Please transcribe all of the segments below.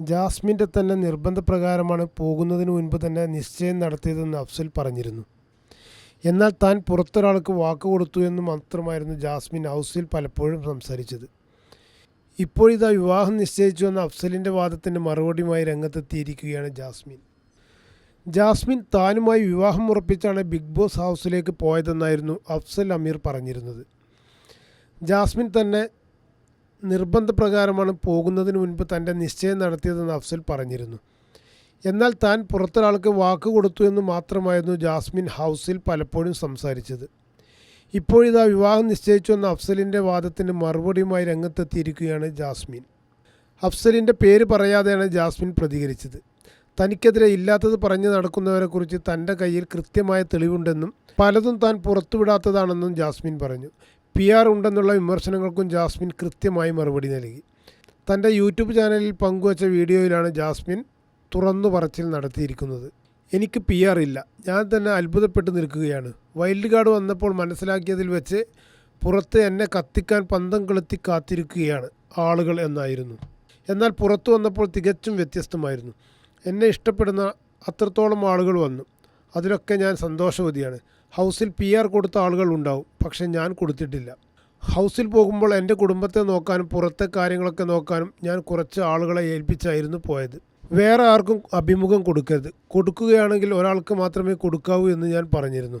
ജാസ്മിന്റെ തന്നെ നിർബന്ധപ്രകാരമാണ് പോകുന്നതിന് മുൻപ് തന്നെ നിശ്ചയം നടത്തിയതെന്ന് അഫ്സൽ പറഞ്ഞിരുന്നു. എന്നാൽ താൻ പുറത്തൊരാൾക്ക് വാക്ക് കൊടുത്തു എന്ന് മാത്രമായിരുന്നു ജാസ്മിൻ ഹൗസിൽ പലപ്പോഴും സംസാരിച്ചത്. ഇപ്പോഴിതാ വിവാഹം നിശ്ചയിച്ചു എന്ന അഫ്സലിന്റെ വാദത്തിന്റെ മറുപടിയുമായി രംഗത്തെത്തിയിരിക്കുകയാണ് ജാസ്മിൻ. ജാസ്മിൻ താനുമായി വിവാഹം ഉറപ്പിച്ചാണ് ബിഗ് ബോസ് ഹൗസിലേക്ക് പോയതെന്നായിരുന്നു അഫ്സൽ അമീർ പറഞ്ഞിരുന്നത്. ജാസ്മിൻ തന്നെ നിർബന്ധപ്രകാരമാണ് പോകുന്നതിന് മുൻപ് തന്റെ നിശ്ചയം നടത്തിയതെന്ന് അഫ്സൽ പറഞ്ഞിരുന്നു. എന്നാൽ താൻ പുറത്തൊരാൾക്ക് വാക്ക് കൊടുത്തു എന്ന് മാത്രമായിരുന്നു ജാസ്മിൻ ഹൗസിൽ പലപ്പോഴും സംസാരിച്ചത്. ഇപ്പോഴിതാ വിവാഹം നിശ്ചയിച്ചു എന്ന അഫ്സലിന്റെ വാദത്തിന് മറുപടിയുമായി രംഗത്തെത്തിയിരിക്കുകയാണ് ജാസ്മിൻ. അഫ്സലിന്റെ പേര് പറയാതെയാണ് ജാസ്മിൻ പ്രതികരിച്ചത്. തനിക്കെതിരെ ഇല്ലാത്തത് പറഞ്ഞു നടക്കുന്നവരെക്കുറിച്ച് തന്റെ കയ്യിൽ കൃത്യമായ തെളിവുണ്ടെന്നും പലതും താൻ പുറത്തുവിടാത്തതാണെന്നും ജാസ്മിൻ പറഞ്ഞു. പി ആർ ഉണ്ടെന്നുള്ള വിമർശനങ്ങൾക്കും ജാസ്മിൻ കൃത്യമായി മറുപടി നൽകി. തന്റെ യൂട്യൂബ് ചാനലിൽ പങ്കുവച്ച വീഡിയോയിലാണ് ജാസ്മിൻ തുറന്നു പറച്ചിൽ നടത്തിയിരിക്കുന്നത്. എനിക്ക് പി ആർ ഇല്ല. ഞാൻ തന്നെ അത്ഭുതപ്പെട്ട് നിൽക്കുകയാണ്. വൈൽഡ് കാർഡ് വന്നപ്പോൾ മനസ്സിലാക്കിയതിൽ വെച്ച് പുറത്ത് എന്നെ കത്തിക്കാൻ പന്തം കൊളുത്തി കാത്തിരിക്കുകയാണ് ആളുകൾ എന്നായിരുന്നു. എന്നാൽ പുറത്തു വന്നപ്പോൾ തികച്ചും വ്യത്യസ്തമായിരുന്നു. എന്നെ ഇഷ്ടപ്പെടുന്ന അത്രത്തോളം ആളുകൾ വന്നു. അതിലൊക്കെ ഞാൻ സന്തോഷവതിയാണ്. ഹൗസിൽ പി ആർ കൊടുത്ത ആളുകൾ ഉണ്ടാവും. പക്ഷെ ഞാൻ കൊടുത്തിട്ടില്ല. ഹൗസിൽ പോകുമ്പോൾ എന്റെ കുടുംബത്തെ നോക്കാനും പുറത്തെ കാര്യങ്ങളൊക്കെ നോക്കാനും ഞാൻ കുറച്ച് ആളുകളെ ഏൽപ്പിച്ചായിരുന്നു പോയത്. വേറെ ആർക്കും അഭിമുഖം കൊടുക്കരുത്. കൊടുക്കുകയാണെങ്കിൽ ഒരാൾക്ക് മാത്രമേ കൊടുക്കാവൂ എന്ന് ഞാൻ പറഞ്ഞിരുന്നു.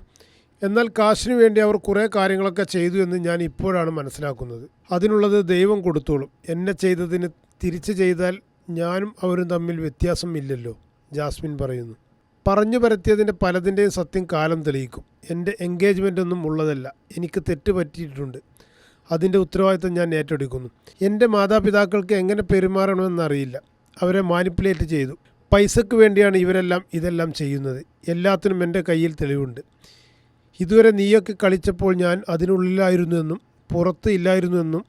എന്നാൽ കാശിന് വേണ്ടി അവർ കുറേ കാര്യങ്ങളൊക്കെ ചെയ്തു എന്ന് ഞാൻ ഇപ്പോഴാണ് മനസ്സിലാക്കുന്നത്. അതിനുള്ളത് ദൈവം കൊടുത്തോളും. എന്നെ ചെയ്തതിന് തിരിച്ചു ചെയ്താൽ ഞാനും അവരും തമ്മിൽ വ്യത്യാസം ഇല്ലല്ലോ. ജാസ്മിൻ പറയുന്നു. പറഞ്ഞു പരത്തിയതിന്റെ പലതിന്റെയും സത്യം കാലം തെളിയിക്കും. എന്റെ എൻഗേജ്മെന്റ് ഒന്നും ഉള്ളതല്ല. എനിക്ക് തെറ്റ് പറ്റിയിട്ടുണ്ട്. അതിന്റെ ഉത്തരവാദിത്തം ഞാൻ ഏറ്റെടുക്കുന്നു. എന്റെ മാതാപിതാക്കൾക്ക് എങ്ങനെ പെരുമാറണമെന്നറിയില്ല അവരെ മാനിപ്പുലേറ്റ് ചെയ്തു. പൈസക്ക് വേണ്ടിയാണ് ഇവരെല്ലാം ഇതെല്ലാം ചെയ്യുന്നത്. എല്ലാത്തിനും എന്റെ കയ്യിൽ തെളിവുണ്ട്. ഇതുവരെ നീയൊക്കെ കളിച്ചപ്പോൾ ഞാൻ അതിനുള്ളിലായിരുന്നുവെന്നും പുറത്ത് ഇല്ലായിരുന്നുവെന്നും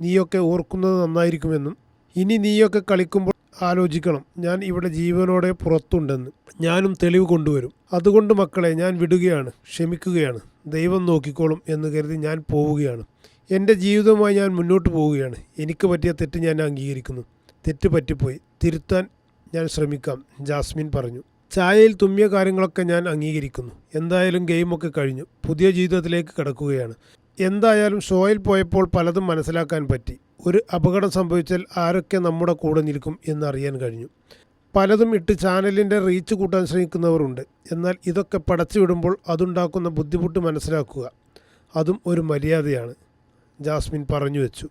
നീയൊക്കെ ഓർക്കുന്നത് നന്നായിരിക്കുമെന്നും ഇനി നീയൊക്കെ കളിക്കുമ്പോൾ ആലോചിക്കണം. ഞാൻ ഇവിടെ ജീവനോടെ പുറത്തുണ്ടെന്ന്. ഞാനും തെളിവ് കൊണ്ടുവരും. അതുകൊണ്ട് മക്കളെ ഞാൻ വിടുകയാണ് ക്ഷമിക്കുകയാണ്. ദൈവം നോക്കിക്കോളും എന്ന് കരുതി ഞാൻ പോവുകയാണ്. എന്റെ ജീവിതവുമായി ഞാൻ മുന്നോട്ട് പോവുകയാണ്. എനിക്ക് പറ്റിയ തെറ്റ് ഞാൻ അംഗീകരിക്കുന്നു. തെറ്റ് പറ്റിപ്പോയി. തിരുത്താൻ ഞാൻ ശ്രമിക്കാം ജാസ്മിൻ പറഞ്ഞു. ചായയിൽ തുമ്മിയ കാര്യങ്ങളൊക്കെ ഞാൻ അംഗീകരിക്കുന്നു. എന്തായാലും ഗെയിമൊക്കെ കഴിഞ്ഞു. പുതിയ ജീവിതത്തിലേക്ക് കടക്കുകയാണ്. എന്തായാലും ഷോയിൽ പോയപ്പോൾ പലതും മനസ്സിലാക്കാൻ പറ്റി. ഒരു അപകടം സംഭവിച്ചാൽ ആരൊക്കെ നമ്മുടെ കൂടെ നിൽക്കും എന്നറിയാൻ കഴിഞ്ഞു. പലതും ഇട്ട് ചാനലിന്റെ റീച്ച് കൂട്ടാൻ ശ്രമിക്കുന്നവരുണ്ട്. എന്നാൽ ഇതൊക്കെ പടച്ചുവിടുമ്പോൾ അതുണ്ടാക്കുന്ന ബുദ്ധിമുട്ട് മനസ്സിലാക്കുക. അതും ഒരു മര്യാദയാണ്. ജാസ്മിൻ പറഞ്ഞു വെച്ചു.